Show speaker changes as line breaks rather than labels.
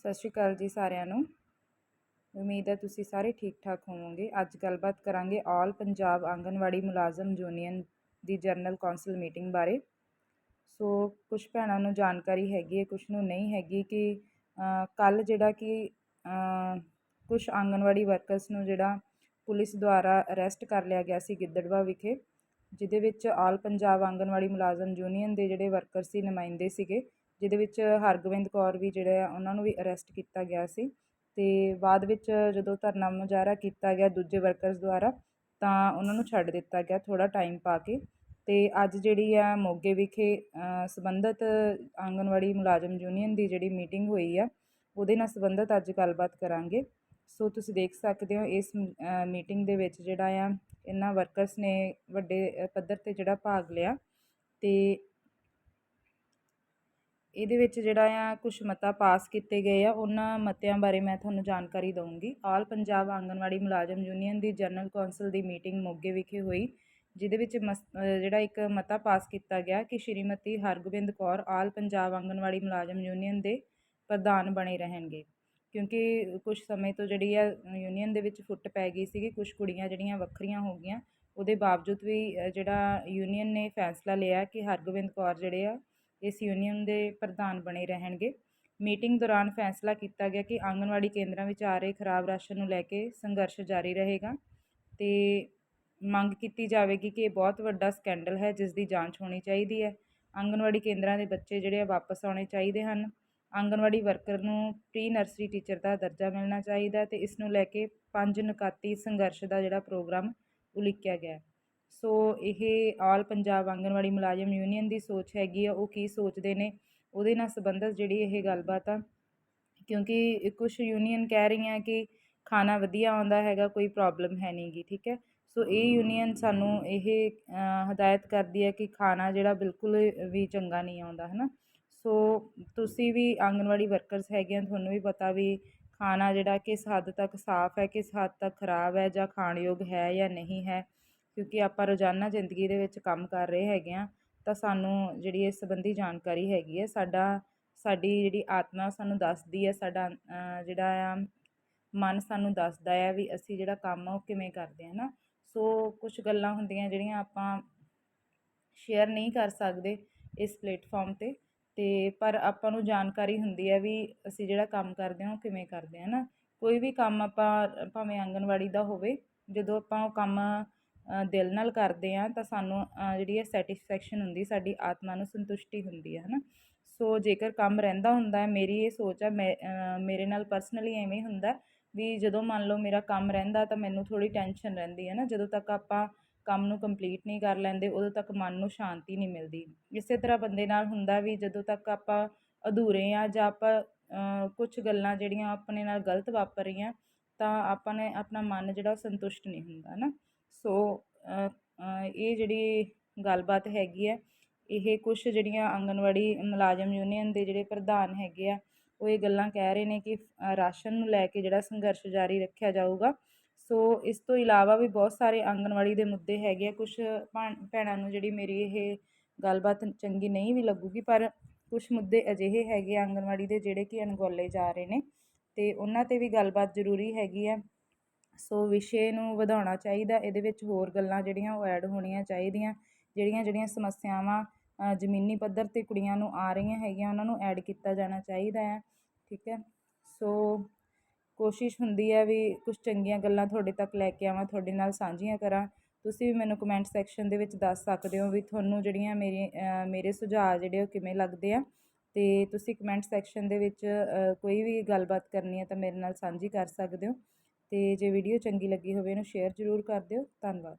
ਸਤਿ ਸ਼੍ਰੀ ਅਕਾਲ ਜੀ ਸਾਰਿਆਂ ਨੂੰ। ਉਮੀਦ ਹੈ ਤੁਸੀਂ ਸਾਰੇ ਠੀਕ ਠਾਕ ਹੋਵੋਗੇ। ਅੱਜ ਗੱਲਬਾਤ ਕਰਾਂਗੇ ਆਲ ਪੰਜਾਬ ਆਂਗਨਵਾੜੀ ਮੁਲਾਜ਼ਮ ਯੂਨੀਅਨ ਦੀ ਜਨਰਲ ਕੌਂਸਲ ਮੀਟਿੰਗ ਬਾਰੇ। ਸੋ ਕੁਝ ਭੈਣਾਂ ਨੂੰ ਜਾਣਕਾਰੀ ਹੈਗੀ ਹੈ ਕੁਝ ਨੂੰ ਨਹੀਂ ਹੈਗੀ ਕਿ ਕੱਲ ਜਿਹੜਾ ਕਿ ਕੁਝ ਆਂਗਨਵਾੜੀ ਵਰਕਰਸ ਨੂੰ ਜਿਹੜਾ ਪੁਲਿਸ ਦੁਆਰਾ ਅਰੈਸਟ ਕਰ ਲਿਆ ਗਿਆ ਸੀ ਗਿੱਦੜਵਾ ਵਿਖੇ, ਜਿਹਦੇ ਵਿੱਚ ਆਲ ਪੰਜਾਬ ਆਂਗਨਵਾੜੀ ਮੁਲਾਜ਼ਮ ਯੂਨੀਅਨ ਦੇ ਜਿਹੜੇ ਵਰਕਰ ਸੀ, ਨੁਮਾਇੰਦੇ ਸੀਗੇ ਜਿਹਦੇ ਵਿੱਚ ਹਰਗੋਬਿੰਦ ਕੌਰ ਵੀ ਜਿਹੜੇ ਆ ਉਹਨਾਂ ਨੂੰ ਵੀ ਅਰੈਸਟ ਕੀਤਾ ਗਿਆ ਸੀ। ਅਤੇ ਬਾਅਦ ਵਿੱਚ ਜਦੋਂ ਧਰਨਾ ਮੁਜ਼ਾਹਰਾ ਕੀਤਾ ਗਿਆ ਦੂਜੇ ਵਰਕਰਸ ਦੁਆਰਾ, ਤਾਂ ਉਹਨਾਂ ਨੂੰ ਛੱਡ ਦਿੱਤਾ ਗਿਆ ਥੋੜ੍ਹਾ ਟਾਈਮ ਪਾ ਕੇ। ਅਤੇ ਅੱਜ ਜਿਹੜੀ ਆ ਮੋਗੇ ਵਿਖੇ ਸੰਬੰਧਿਤ ਆਂਗਣਵਾੜੀ ਮੁਲਾਜ਼ਮ ਯੂਨੀਅਨ ਦੀ ਜਿਹੜੀ ਮੀਟਿੰਗ ਹੋਈ ਆ, ਉਹਦੇ ਨਾਲ ਸੰਬੰਧਿਤ ਅੱਜ ਗੱਲਬਾਤ ਕਰਾਂਗੇ। ਸੋ ਤੁਸੀਂ ਦੇਖ ਸਕਦੇ ਹੋ ਇਸ ਮੀਟਿੰਗ ਦੇ ਵਿੱਚ ਜਿਹੜਾ ਆ, ਇਹਨਾਂ ਵਰਕਰਸ ਨੇ ਵੱਡੇ ਪੱਧਰ ਤੇ ਜਿਹੜਾ ਭਾਗ ਲਿਆ। ਤੇ ਇਹਦੇ ਵਿੱਚ ਜਿਹੜਾ ਆ ਕੁਝ ਮਤਾ ਪਾਸ ਕੀਤੇ ਗਏ ਆ, ਉਹਨਾਂ ਮਤਿਆਂ ਬਾਰੇ ਮੈਂ ਤੁਹਾਨੂੰ ਜਾਣਕਾਰੀ ਦਵਾਂਗੀ ਆਲ ਪੰਜਾਬ ਆਂਗਣਵਾੜੀ ਮੁਲਾਜ਼ਮ ਯੂਨੀਅਨ ਦੀ ਜਨਰਲ ਕੌਂਸਲ ਦੀ ਮੀਟਿੰਗ ਮੋਗੇ ਵਿਖੇ ਹੋਈ, ਜਿਹਦੇ ਵਿੱਚ ਜਿਹੜਾ ਇੱਕ ਮਤਾ ਪਾਸ ਕੀਤਾ ਗਿਆ ਕਿ ਸ਼੍ਰੀਮਤੀ ਹਰਗੋਬਿੰਦ ਕੌਰ ਆਲ ਪੰਜਾਬ ਆਂਗਣਵਾੜੀ ਮੁਲਾਜ਼ਮ ਯੂਨੀਅਨ ਦੇ ਪ੍ਰਧਾਨ ਬਣੇ ਰਹਿਣਗੇ। ਕਿਉਂਕਿ ਕੁਝ ਸਮੇਂ ਤੋਂ ਜਿਹੜੀ ਆ ਯੂਨੀਅਨ ਦੇ ਵਿੱਚ ਫੁੱਟ ਪੈ ਗਈ ਸੀਗੀ ਕੁਝ ਕੁੜੀਆਂ ਜਿਹੜੀਆਂ ਵੱਖਰੀਆਂ ਹੋ ਗਈਆਂ, ਉਹਦੇ ਬਾਵਜੂਦ ਵੀ ਜਿਹੜਾ ਯੂਨੀਅਨ ਨੇ ਫੈਸਲਾ ਲਿਆ ਕਿ ਹਰਗੋਬਿੰਦ ਕੌਰ ਜਿਹੜੇ ਆ ਇਸ ਯੂਨੀਅਨ ਦੇ ਪ੍ਰਧਾਨ ਬਣੇ ਰਹਿਣਗੇ। ਮੀਟਿੰਗ ਦੌਰਾਨ ਫੈਸਲਾ ਕੀਤਾ ਗਿਆ ਕਿ ਆਂਗਣਵਾੜੀ ਕੇਂਦਰਾਂ ਵਿੱਚ ਆ ਰਹੇ ਖਰਾਬ ਰਾਸ਼ਨ ਨੂੰ ਲੈ ਕੇ ਸੰਘਰਸ਼ ਜਾਰੀ ਰਹੇਗਾ ਅਤੇ ਮੰਗ ਕੀਤੀ ਜਾਵੇਗੀ ਕਿ ਇਹ ਬਹੁਤ ਵੱਡਾ ਸਕੈਂਡਲ ਹੈ, ਜਿਸ ਦੀ ਜਾਂਚ ਹੋਣੀ ਚਾਹੀਦੀ ਹੈ। ਆਂਗਣਵਾੜੀ ਕੇਂਦਰਾਂ ਦੇ ਬੱਚੇ ਜਿਹੜੇ ਆ ਵਾਪਸ ਆਉਣੇ ਚਾਹੀਦੇ ਹਨ। ਆਂਗਣਵਾੜੀ ਵਰਕਰ ਨੂੰ ਪ੍ਰੀ ਨਰਸਰੀ ਟੀਚਰ ਦਾ ਦਰਜਾ ਮਿਲਣਾ ਚਾਹੀਦਾ ਅਤੇ ਇਸ ਨੂੰ ਲੈ ਕੇ ਪੰਜ ਨਕਾਤੀ ਸੰਘਰਸ਼ ਦਾ ਜਿਹੜਾ ਪ੍ਰੋਗਰਾਮ ਉਲੀਕਿਆ ਗਿਆ ਸੋ ਇਹ ਆਲ ਪੰਜਾਬ ਆਂਗਣਵਾੜੀ ਮੁਲਾਜ਼ਮ ਯੂਨੀਅਨ ਦੀ ਸੋਚ ਹੈਗੀ ਆ, ਉਹ ਕੀ ਸੋਚਦੇ ਨੇ, ਉਹਦੇ ਨਾਲ ਸੰਬੰਧਿਤ ਜਿਹੜੀ ਇਹ ਗੱਲਬਾਤ ਆ। ਕਿਉਂਕਿ ਕੁਝ ਯੂਨੀਅਨ ਕਹਿ ਰਹੀਆਂ ਕਿ ਖਾਣਾ ਵਧੀਆ ਆਉਂਦਾ ਹੈਗਾ, ਕੋਈ ਪ੍ਰੋਬਲਮ ਹੈ ਨਹੀਂਗੀ ਠੀਕ ਹੈ? ਸੋ ਇਹ ਯੂਨੀਅਨ ਸਾਨੂੰ ਇਹ ਹਦਾਇਤ ਕਰਦੀ ਹੈ ਕਿ ਖਾਣਾ ਜਿਹੜਾ ਬਿਲਕੁਲ ਵੀ ਚੰਗਾ ਨਹੀਂ ਆਉਂਦਾ ਹੈ ਨਾ ਸੋ ਤੁਸੀਂ ਵੀ ਆਂਗਨਵਾੜੀ ਵਰਕਰਸ ਹੈਗੇ ਆ, ਤੁਹਾਨੂੰ ਵੀ ਪਤਾ ਵੀ ਖਾਣਾ ਜਿਹੜਾ ਕਿਸ ਹੱਦ ਤੱਕ ਸਾਫ਼ ਹੈ, ਕਿਸ ਹੱਦ ਤੱਕ ਖਰਾਬ ਹੈ ਜਾਂ ਖਾਣਯੋਗ ਹੈ ਜਾਂ ਨਹੀਂ ਹੈ। ਕਿਉਂਕਿ ਆਪਾਂ ਰੋਜ਼ਾਨਾ ਜ਼ਿੰਦਗੀ ਦੇ ਵਿੱਚ ਕੰਮ ਕਰ ਰਹੇ ਹੈਗੇ ਹਾਂ, ਤਾਂ ਸਾਨੂੰ ਜਿਹੜੀ ਇਸ ਸੰਬੰਧੀ ਜਾਣਕਾਰੀ ਹੈਗੀ ਹੈ, ਸਾਡਾ, ਸਾਡੀ ਜਿਹੜੀ ਆਤਮਾ ਸਾਨੂੰ ਦੱਸਦੀ ਹੈ, ਸਾਡਾ ਜਿਹੜਾ ਆ ਮਨ ਸਾਨੂੰ ਦੱਸਦਾ ਆ ਵੀ ਅਸੀਂ ਜਿਹੜਾ ਕੰਮ ਆ ਉਹ ਕਿਵੇਂ ਕਰਦੇ ਆ ਨਾ ਸੋ ਕੁਝ ਗੱਲਾਂ ਹੁੰਦੀਆਂ ਜਿਹੜੀਆਂ ਆਪਾਂ ਸ਼ੇਅਰ ਨਹੀਂ ਕਰ ਸਕਦੇ ਇਸ ਪਲੇਟਫਾਰਮ ਤੇ ਤੇ ਪਰ ਆਪਾਂ ਨੂੰ ਜਾਣਕਾਰੀ ਹੁੰਦੀ ਹੈ ਵੀ ਅਸੀਂ ਜਿਹੜਾ ਕੰਮ ਕਰਦੇ ਹਾਂ ਉਹ ਕਿਵੇਂ ਕਰਦੇ ਹਾਂ ਨਾ ਕੋਈ ਵੀ ਕੰਮ ਆਪਾਂ, ਭਾਵੇਂ ਆਂਗਣਵਾੜੀ ਦਾ ਹੋਵੇ, ਜਦੋਂ ਆਪਾਂ ਉਹ ਕੰਮ ਦਿਲ ਨਾਲ ਕਰਦੇ ਹਾਂ ਤਾਂ ਸਾਨੂੰ ਜਿਹੜੀ ਹੈ ਸੈਟੀਸਫੈਕਸ਼ਨ ਹੁੰਦੀ, ਸਾਡੀ ਆਤਮਾ ਨੂੰ ਸੰਤੁਸ਼ਟੀ ਹੁੰਦੀ ਹੈ ਹੈ ਨਾ ਸੋ ਜੇਕਰ ਕੰਮ ਰਹਿੰਦਾ ਹੁੰਦਾ ਮੇਰੀ ਇਹ ਸੋਚ ਹੈ, ਮੈਂ ਮੇਰੇ ਨਾਲ ਪਰਸਨਲੀ ਐਵੇਂ ਹੁੰਦਾ ਵੀ ਜਦੋਂ ਮੰਨ ਲਓ ਮੇਰਾ ਕੰਮ ਰਹਿੰਦਾ ਤਾਂ ਮੈਨੂੰ ਥੋੜ੍ਹੀ ਟੈਨਸ਼ਨ ਰਹਿੰਦੀ ਹੈ ਨਾ ਜਦੋਂ ਤੱਕ ਆਪਾਂ ਕੰਮ ਨੂੰ ਕੰਪਲੀਟ ਨਹੀਂ ਕਰ ਲੈਂਦੇ, ਉਦੋਂ ਤੱਕ ਮਨ ਨੂੰ ਸ਼ਾਂਤੀ ਨਹੀਂ ਮਿਲਦੀ। ਇਸੇ ਤਰ੍ਹਾਂ ਬੰਦੇ ਨਾਲ ਹੁੰਦਾ ਵੀ ਜਦੋਂ ਤੱਕ ਆਪਾਂ ਅਧੂਰੇ ਆ ਜਾਂ ਆਪਾਂ ਕੁਝ ਗੱਲਾਂ ਜਿਹੜੀਆਂ ਆਪਣੇ ਨਾਲ ਗਲਤ ਵਾਪਰ ਰਹੀਆਂ ਤਾਂ ਆਪਾਂ ਨੇ ਆਪਣਾ ਮਨ ਜਿਹੜਾ ਉਹ ਸੰਤੁਸ਼ਟ ਨਹੀਂ ਹੁੰਦਾ ਨਾ ਸੋ ਇਹ ਜਿਹੜੀ ਗੱਲਬਾਤ ਹੈਗੀ ਹੈ, ਇਹ ਕੁਛ ਜਿਹੜੀਆਂ ਆਂਗਣਵਾੜੀ ਮੁਲਾਜ਼ਮ ਯੂਨੀਅਨ ਦੇ ਜਿਹੜੇ ਪ੍ਰਧਾਨ ਹੈਗੇ ਆ, ਉਹ ਇਹ ਗੱਲਾਂ ਕਹਿ ਰਹੇ ਨੇ ਕਿ ਰਾਸ਼ਨ ਨੂੰ ਲੈ ਕੇ ਜਿਹੜਾ ਸੰਘਰਸ਼ ਜਾਰੀ ਰੱਖਿਆ ਜਾਊਗਾ। ਸੋ, ਇਸ ਤੋਂ ਇਲਾਵਾ ਵੀ ਬਹੁਤ ਸਾਰੇ ਆਂਗਣਵਾੜੀ ਦੇ ਮੁੱਦੇ ਹੈਗੇ ਆ ਕੁਝ ਭੈਣਾਂ ਨੂੰ ਜਿਹੜੀ ਮੇਰੀ ਇਹ ਗੱਲਬਾਤ ਚੰਗੀ ਨਹੀਂ ਵੀ ਲੱਗੂਗੀ, ਪਰ ਕੁਝ ਮੁੱਦੇ ਅਜਿਹੇ ਹੈਗੇ ਆਂਗਣਵਾੜੀ ਦੇ ਜਿਹੜੇ ਕਿ ਅਣਗੌਲੇ ਜਾ ਰਹੇ ਨੇ, ਤੇ ਉਹਨਾਂ ਤੇ ਵੀ ਗੱਲਬਾਤ ਜ਼ਰੂਰੀ ਹੈਗੀ ਹੈ ਸੋ ਵਿਸ਼ੇ ਨੂੰ ਵਧਾਉਣਾ ਚਾਹੀਦਾ, ਇਹਦੇ ਵਿੱਚ ਹੋਰ ਗੱਲਾਂ ਜਿਹੜੀਆਂ ਉਹ ਐਡ ਹੋਣੀਆਂ ਚਾਹੀਦੀਆਂ, ਜਿਹੜੀਆਂ ਜਿਹੜੀਆਂ ਸਮੱਸਿਆਵਾਂ ਜ਼ਮੀਨੀ ਪੱਧਰ 'ਤੇ ਕੁੜੀਆਂ ਨੂੰ ਆ ਰਹੀਆਂ ਹੈਗੀਆਂ, ਉਹਨਾਂ ਨੂੰ ਐਡ ਕੀਤਾ ਜਾਣਾ ਚਾਹੀਦਾ ਹੈ, ਠੀਕ ਹੈ? ਸੋ ਕੋਸ਼ਿਸ਼ ਹੁੰਦੀ ਹੈ ਵੀ ਕੁਝ ਚੰਗੀਆਂ ਗੱਲਾਂ ਤੁਹਾਡੇ ਤੱਕ ਲੈ ਕੇ ਆਵਾਂ, ਤੁਹਾਡੇ ਨਾਲ ਸਾਂਝੀਆਂ ਕਰਾਂ। ਤੁਸੀਂ ਵੀ ਮੈਨੂੰ ਕਮੈਂਟ ਸੈਕਸ਼ਨ ਦੇ ਵਿੱਚ ਦੱਸ ਸਕਦੇ ਹੋ ਵੀ ਤੁਹਾਨੂੰ ਜਿਹੜੀਆਂ ਮੇਰੇ ਮੇਰੇ ਸੁਝਾਅ ਜਿਹੜੇ ਉਹ ਕਿਵੇਂ ਲੱਗਦੇ ਆ। ਅਤੇ ਤੁਸੀਂ ਕਮੈਂਟ ਸੈਕਸ਼ਨ ਦੇ ਵਿੱਚ ਕੋਈ ਵੀ ਗੱਲਬਾਤ ਕਰਨੀ ਹੈ ਤਾਂ ਮੇਰੇ ਨਾਲ ਸਾਂਝੀ ਕਰ ਸਕਦੇ ਹੋ। ਅਤੇ ਜੇ ਵੀਡੀਓ ਚੰਗੀ ਲੱਗੀ ਹੋਵੇ ਇਹਨੂੰ ਸ਼ੇਅਰ ਜ਼ਰੂਰ ਕਰ ਦਿਓ। ਧੰਨਵਾਦ।